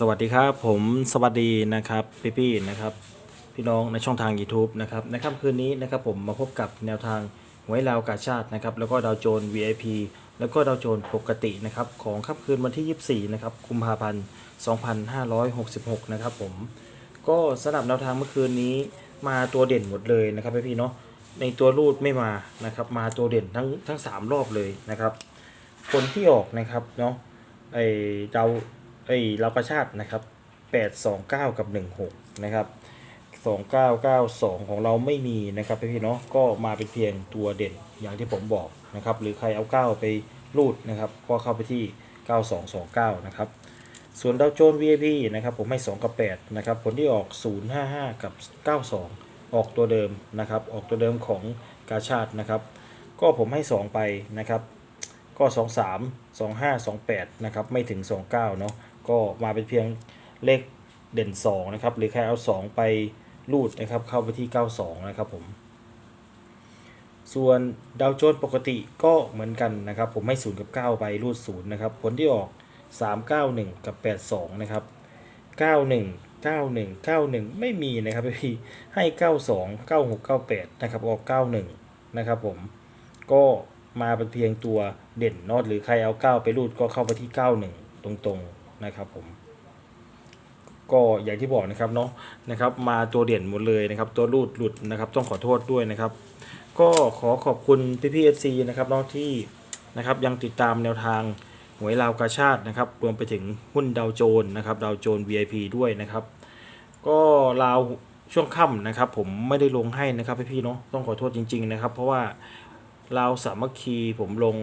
สวัสดีครับผมสวัสดีนะครับพี่ๆนะครับพี่น้องในช่องทาง YouTube นะครับในค่ำคืนนี้นะครับผมมาพบกับแนวทางหวยลาวกาชาตินะครับแล้วก็ดาวโจน VIP แล้วก็ดาวโจนปกตินะครับของค่ำคืนวันที่ 24นะครับกุมภาพันธ์ 2566 นะครับผมก็สำหรับแนวทางเมื่อคืนนี้มาตัวเด่นหมดเลยนะครับพี่ๆเนาะในตัวรูดไม่มานะครับมาตัวเด่นทั้งทั้ง 3 รอบเลยนะครับ คนที่ออกนะครับเนาะไอดาว ไอเราประชาตินะครับ829กับ16นะครับ2992ของเราไม่มีนะครับพี่ๆเนาะก็มาเป็นเพียงตัวเด่นอย่างที่ผมบอกนะครับหรือใครเอา9ไปรูดนะครับก็เข้าไปที่9229นะครับส่วนดาวโจน VIP นะครับผมให้ 2 กับ8นะครับผลที่ออก 055 กับ 92 ออกตัวเดิมนะครับออกตัวเดิมของกาชาตินะครับ ก็ผมให้ 2 ไปนะครับก็ 2 3 2 5 2 8นะครับไม่ถึง 29เนาะ ก็มาเป็นเพียงเลขเด่น 2 นะครับ หรือใครเอา 2 ไปรูดนะครับ เข้าไปที่ 92 นะครับผม ส่วนดาวโจนส์ปกติก็เหมือนกันนะครับ ผมให้ 0 กับ 9 ไปรูด 0 นะครับ ผลที่ออก 391 กับ 82 นะครับ 91 91 91 ไม่มีนะครับพี่ให้ 92 96 98 นะครับ ออก 91 นะครับผม ก็มาเป็นเพียงตัวเด่นนอตหรือใครเอา 9 ไปรูดก็เข้าไปที่ 91 ตรงๆ นะครับผมก็อย่างที่บอกนะครับเนาะนะครับ มาตัวเด่นหมดเลยนะครับ ตัวรูดหลุดนะครับ ต้องขอโทษด้วยนะครับ ก็ขอขอบคุณพี่พีเอซีนะครับเนาะที่นะครับยังติดตามแนวทางหวยลาวกาชาตินะครับรวมไปถึงหุ้นดาวโจนนะครับดาวโจน VIP ด้วยนะครับ ก็ลาวช่วงค่ำนะครับ ผมไม่ได้ลงให้นะครับพี่ๆเนาะต้องขอโทษจริง ๆ นะครับ เพราะว่าลาวสามัคคีผมลง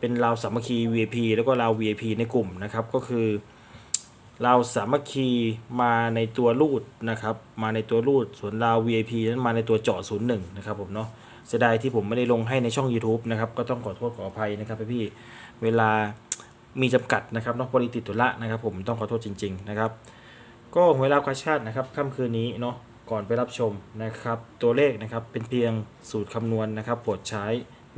เป็นลาวสามัคคี VIP แล้วก็ลาว VIP ในกลุ่มนะครับ ก็คือลาวสามัคคีมาในตัวรูดนะครับ มาในตัวรูดส่วนลาว VIP นั้นมาในตัวเจาะศูนย์หนึ่งนะครับผมเนาะเสียดายที่ผมไม่ได้ลงให้ในช่อง YouTube นะครับ ก็ต้องขอโทษขออภัยนะครับพี่ๆเวลามีจำกัดนะครับนอกบริติดตุละนะครับ ผมต้องขอโทษจริง ๆ นะครับ ก็หวยลาวกาชาตินะครับค่ำคืนนี้เนาะก่อนไปรับชมนะครับ ตัวเลขนะครับเป็นเพียงสูตรคำนวณนะครับโปรดใช้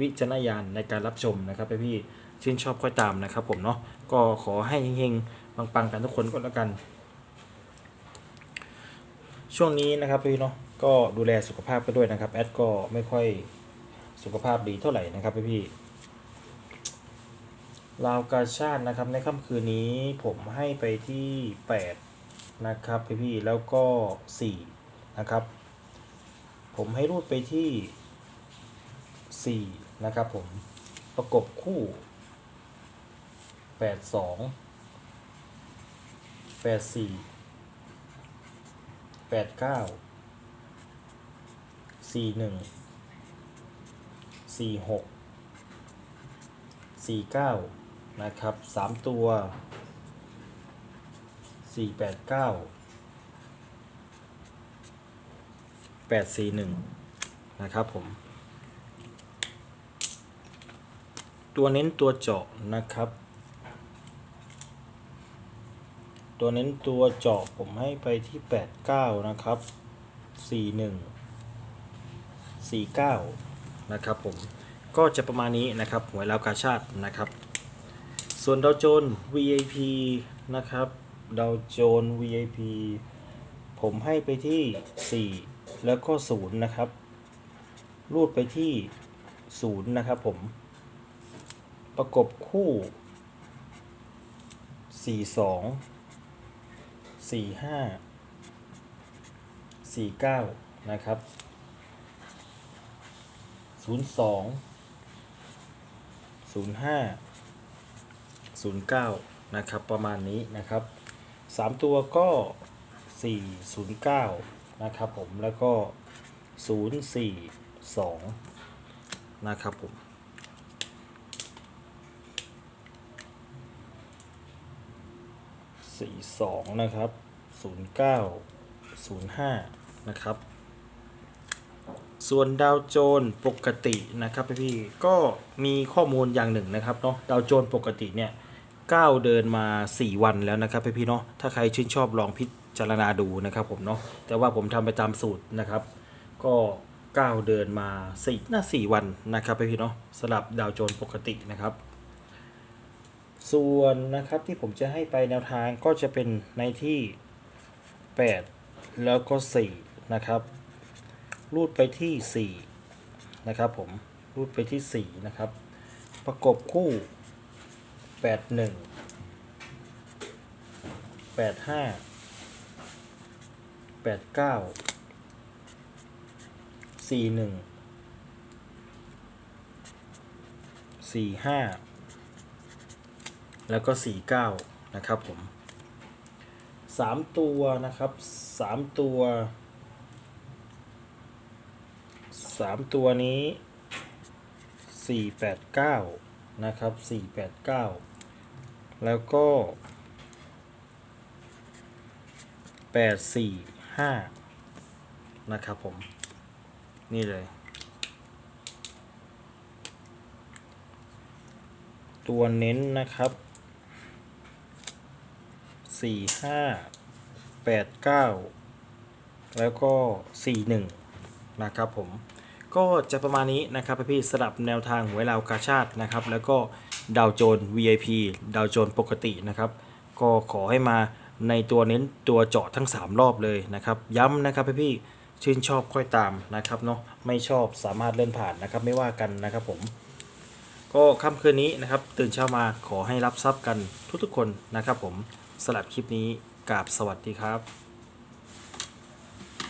วิจารณญาณในการรับชมนะครับพี่ชื่นชอบค่อยตามนะครับผมเนาะก็ขอให้เฮงๆปังๆกันทุกคนก็แล้วกัน ช่วงนี้นะครับพี่เนาะก็ดูแลสุขภาพไปด้วยนะครับแอดก็ไม่ค่อยสุขภาพดีเท่าไหร่นะครับพี่ลาวกาชาตินะครับในค่ำคืนนี้ผมให้ไปที่ 8 นะครับพี่พี่แล้วก็ 4 นะครับ ผมให้รูดไปที่ 4 นะครับผม ประกบคู่ 8 2 8 4แปดเก้าสี่หนึ่งสี่หกสี่เก้านะครับสามตัวสี่แปดเก้าแปดสี่หนึ่งนะครับผม ตัวเน้นตัวเจาะนะครับ ตัวเน้นตัวเจาะผมให้ไปที่ 89 นะครับ 41 49 นะครับผม ก็จะประมาณนี้นะครับหวยลาวกาชาตินะครับ ส่วนดาวโจน VIP นะครับดาวโจน VIP ผมให้ไปที่ 4 แล้วก็ 0 นะครับ รูดไปที่ 0 นะครับผม ประกบคู่42สี่ห้าสี่เก้านะครับศูนย์สองศูนย์ห้าศูนย์เก้านะครับ ประมาณนี้นะครับสามตัวก็สี่ศูนย์เก้านะครับผมแล้วก็ศูนย์สี่สองนะครับผม สี่สองนะครับศูนย์เก้าศูนย์ห้านะครับ ส่วนดาวโจนปกตินะครับพี่ๆก็มีข้อมูลอย่างหนึ่งนะครับเนาะดาวโจนปกติเนี่ยก้าวเดินมา 4 วันแล้วนะครับพี่ๆเนาะถ้าใครชื่นชอบลองพิจารณาดูนะครับผมเนาะแต่ว่าผมทำไปตามสูตรนะครับ ก็ก้าวเดินมา4น่า4วันนะครับพี่ๆเนาะสำหรับดาวโจนปกตินะครับ ส่วนนะครับที่ผมจะให้ไปแนวทางก็จะเป็นในที่ 8 แล้วก็ 4 นะครับ รูดไปที่ 4 นะครับผม รูดไปที่ 4 นะครับ ประกบคู่ 8 1 8 5 8 9 4 1 4 5 แล้วก็ 49 นะครับผมสามตัวนะครับสามตัวสามตัวนี้สี่แปดเก้านะครับสี่แล้วก็แปดสี่ห้านะครับผม นี่เลยตัวเน้นนะครับ สี่ห้าแปดเก้าแล้วก็สี่หนึ่งนะครับผมก็จะประมาณนี้นะครับพี่สลับแนวทางหวยลาวกาชาตินะครับ แล้วก็ดาวโจน VIP ดาวโจนปกตินะครับ ก็ขอให้มาในตัวเน้นตัวเจาะทั้ง 3 รอบเลยนะครับ ย้ำนะครับพี่ๆชื่นชอบค่อยตามนะครับเนาะไม่ชอบสามารถเลื่อนผ่านนะครับไม่ว่ากันนะครับผม ก็ค่ำคืนนี้นะครับ ตื่นเช้ามาขอให้รับทรัพย์กันทุกๆคนนะครับผม สลับคลิปนี้กราบสวัสดีครับ